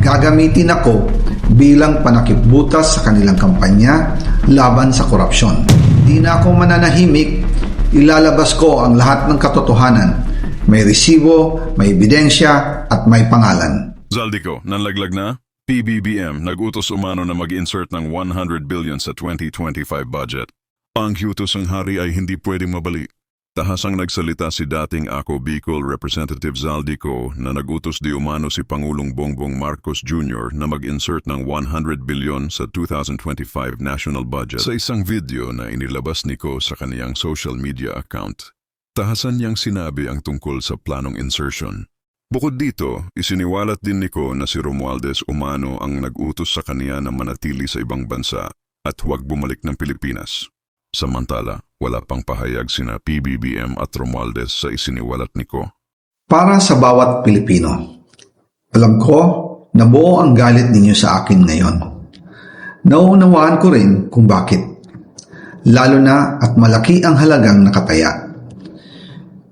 Gagamitin ako bilang panakipbutas sa kanilang kampanya laban sa korupsyon. Hindi na ako mananahimik, ilalabas ko ang lahat ng katotohanan. May resibo, may ebidensya, at may pangalan. Zaldico, nanlaglag na? PBBM nag-utos umano na mag-insert ng 100 billion sa 2025 budget. Ang hutos ng hari ay hindi pwedeng mabali. Tahasang nagsalita si dating Ako Bicol Representative Zaldico na nagutos di umano si Pangulong Bongbong Marcos Jr. na mag-insert ng 100 billion sa 2025 national budget. Sa isang video na inilabas ni Ko sa kaniyang social media account, tahasan niyang sinabi ang tungkol sa planong insertion. Bukod dito, isiniwalat din ni Ko na si Romualdez umano ang nag-utos sa kaniya na manatili sa ibang bansa at huwag bumalik ng Pilipinas. Samantala, wala pang pahayag sina PBBM at Romualdez sa isiniwalat ni Ko. Para sa bawat Pilipino, alam ko na buo ang galit ninyo sa akin ngayon. Nauunawaan ko rin kung bakit. Lalo na at malaki ang halagang nakataya.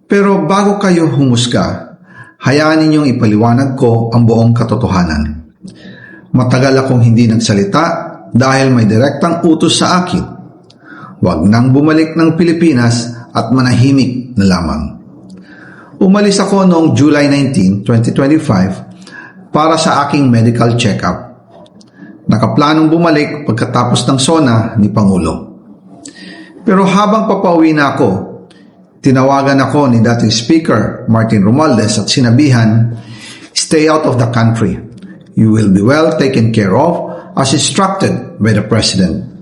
Pero bago kayo humusga, hayaan ninyong ipaliwanag ko ang buong katotohanan. Matagal akong hindi nagsalita dahil may direktang utos sa akin. Huwag nang bumalik ng Pilipinas at manahimik na lamang. Umalis ako noong July 19, 2025 para sa aking medical check-up. Nakaplanong bumalik pagkatapos ng SONA ni Pangulo. Pero habang papauwi na ako, tinawagan ako ni dating Speaker Martin Romualdez at sinabihan, Stay out of the country. You will be well taken care of as instructed by the President.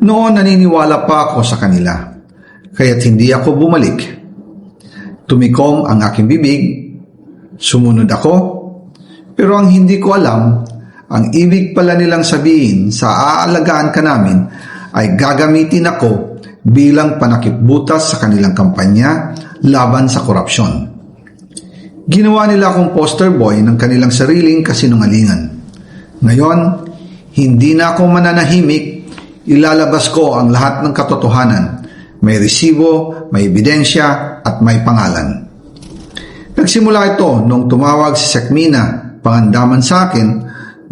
Noon naniniwala pa ako sa kanila, kaya't hindi ako bumalik. Tumikom ang aking bibig, sumunod ako, pero ang hindi ko alam, ang ibig pala nilang sabihin sa aalagaan ka namin ay gagamitin ako bilang panakipbutas sa kanilang kampanya laban sa korupsyon. Ginawa nila akong poster boy ng kanilang sariling kasinungalingan. Ngayon, hindi na ako mananahimik, ilalabas ko ang lahat ng katotohanan. May resibo, may ebidensya, at may pangalan. Nagsimula ito nung tumawag si Sekmina, pangandaman sa akin,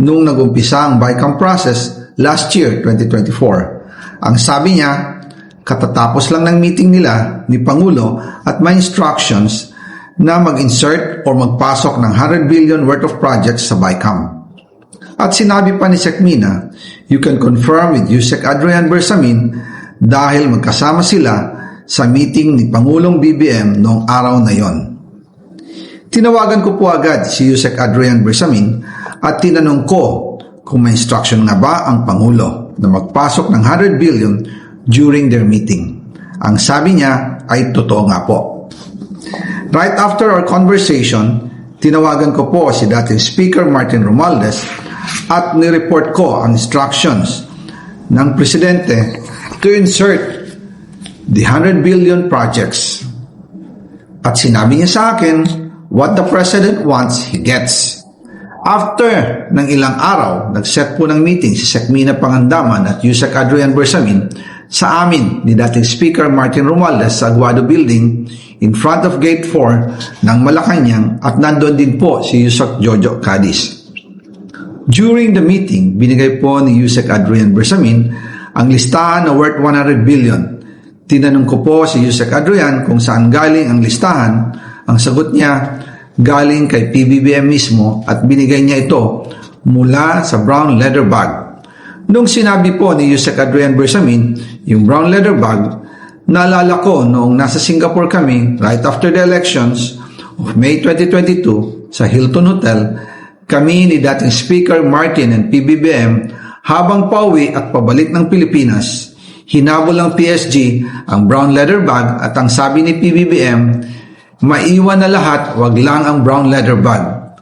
nung nagumpisa ang BICAM process last year, 2024. Ang sabi niya, katatapos lang ng meeting nila ni Pangulo at may instructions na mag-insert or magpasok ng 100 billion worth of projects sa BICAM. At sinabi pa ni Sekmina, you can confirm with Yusek Adrian Bersamin dahil magkasama sila sa meeting ni Pangulong BBM noong araw na yon. Tinawagan ko po agad si Yusek Adrian Bersamin at tinanong ko kung may instruction nga ba ang Pangulo na magpasok ng 100 billion during their meeting. Ang sabi niya ay totoo nga po. Right after our conversation, tinawagan ko po si dating Speaker Martin Romualdez at nireport ko ang instructions ng Presidente to insert the 100 billion projects. At sinabi niya sa akin, what the President wants, he gets. After ng ilang araw, nag-set po ng meeting si Sekmina Pangandaman at Yusek Adrian Bersamin sa amin ni dating Speaker Martin Romualdez sa Aguado Building in front of Gate 4 ng Malacanang at nandoon din po si Yusek Jojo Cadiz. During the meeting, binigay po ni Yusek Adrian Bersamin ang listahan na worth 100 billion. Tinanong ko po si Yusek Adrian kung saan galing ang listahan. Ang sagot niya, galing kay PBBM mismo at binigay niya ito mula sa brown leather bag. Nung sinabi po ni Yusek Adrian Bersamin, yung brown leather bag, naalala ko noong nasa Singapore kami right after the elections of May 2022 sa Hilton Hotel, kami ni dating Speaker Martin and PBBM habang pauwi at pabalik ng Pilipinas, hinabol ng PSG ang brown leather bag at ang sabi ni PBBM, maiwan na lahat, wag lang ang brown leather bag.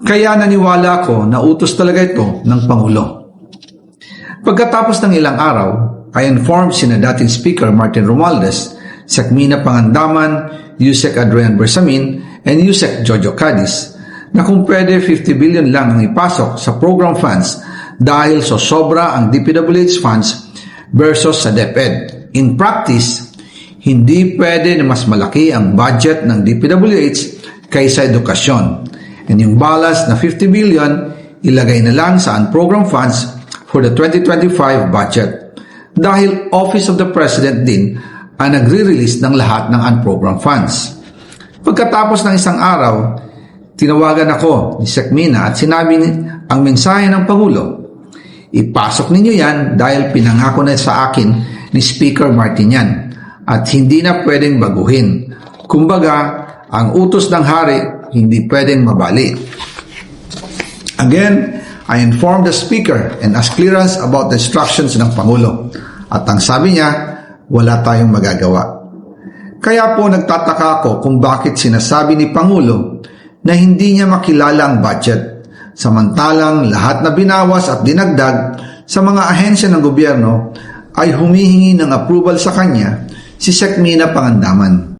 Kaya naniwala ako na utos talaga ito ng Pangulo. Pagkatapos ng ilang araw, I informed sina dating Speaker Martin Romualdez, Sakmina Pangandaman, Yusek Adrian Bersamin, and Yusek Jojo Cadiz na kung pwede 50 billion lang ang ipasok sa program funds dahil so sobra ang DPWH funds versus sa DepEd. In practice, hindi pwede na mas malaki ang budget ng DPWH kaysa edukasyon. And yung balance na 50 billion, ilagay na lang sa unprogram funds for the 2025 budget. Dahil Office of the President din ang nagre-release ng lahat ng unprogram funds. Pagkatapos ng isang araw, tinawagan ako ni Sekmina at sinabi ang mensahe ng Pangulo, ipasok ninyo yan dahil pinangako na sa akin ni Speaker Martin yan at hindi na pwedeng baguhin. Kumbaga, ang utos ng hari hindi pwedeng mabali. Again, I informed the Speaker and asked clearance about the instructions ng Pangulo. At ang sabi niya, wala tayong magagawa. Kaya po nagtataka ako kung bakit sinasabi ni Pangulo na hindi niya makilala ang budget. Samantalang lahat na binawas at dinagdag sa mga ahensya ng gobyerno ay humihingi ng approval sa kanya si Sekmina Pangandaman.